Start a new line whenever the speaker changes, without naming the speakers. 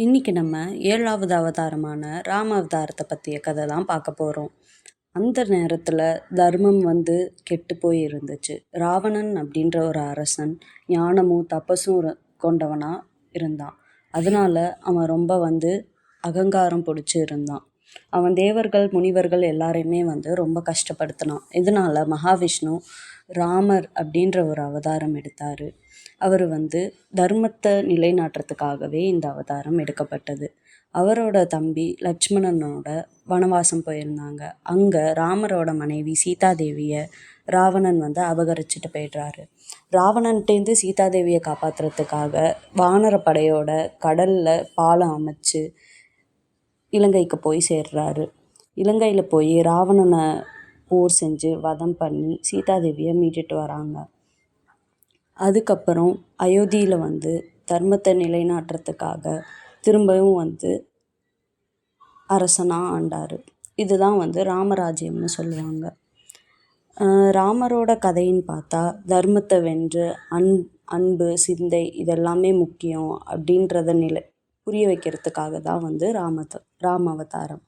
இன்னைக்கு நம்ம ஏழாவது அவதாரமான ராம அவதாரத்தை பற்றிய கதை தான் பார்க்க போகிறோம் அந்த நேரத்தில் தர்மம் வந்து கெட்டு போய் இருந்துச்சு. ராவணன் அப்படின்ற ஒரு அரசன் ஞானமும் தபஸும் கொண்டவனாக இருந்தான். அதனால அவன் ரொம்ப வந்து அகங்காரம் பிடிச்சி இருந்தான். அவன் தேவர்கள் முனிவர்கள் எல்லாரையுமே வந்து ரொம்ப கஷ்டப்படுத்தினான். இதனால மகாவிஷ்ணு ராமர் அப்படின்ற ஒரு அவதாரம் எடுத்தார். அவர் வந்து தர்மத்தை நிலைநாட்டுறதுக்காகவே இந்த அவதாரம் எடுக்கப்பட்டது. அவரோட தம்பி லக்ஷ்மணனோட வனவாசம் போயிருந்தாங்க. அங்கே ராமரோட மனைவி சீதாதேவியை ராவணன் வந்து அபகரிச்சுட்டு போயிடுறாரு. ராவணன்ட்டேருந்து சீதாதேவியை காப்பாற்றுறதுக்காக வானரப்படையோட கடலில் பாலம் அமைச்சு இலங்கைக்கு போய் சேர்றாரு. இலங்கையில் போய் ராவணனை போர் செஞ்சு வதம் பண்ணி சீதாதேவியை மீட்டுட்டு வராங்க. அதுக்கப்புறம் அயோத்தியில் வந்து தர்மத்தை நிலைநாட்டுறதுக்காக திரும்பவும் வந்து அரசனாக ஆண்டார். இதுதான் வந்து ராமராஜ்யம்னு சொல்லுவாங்க. ராமரோட கதைன்னு பார்த்தா தர்மத்தை வென்று அன் அன்பு சிந்தை இதெல்லாமே முக்கியம் அப்படின்றத நிலை புரிய வைக்கிறதுக்காக தான் வந்து ராமத்தை ராம அவதாரம்.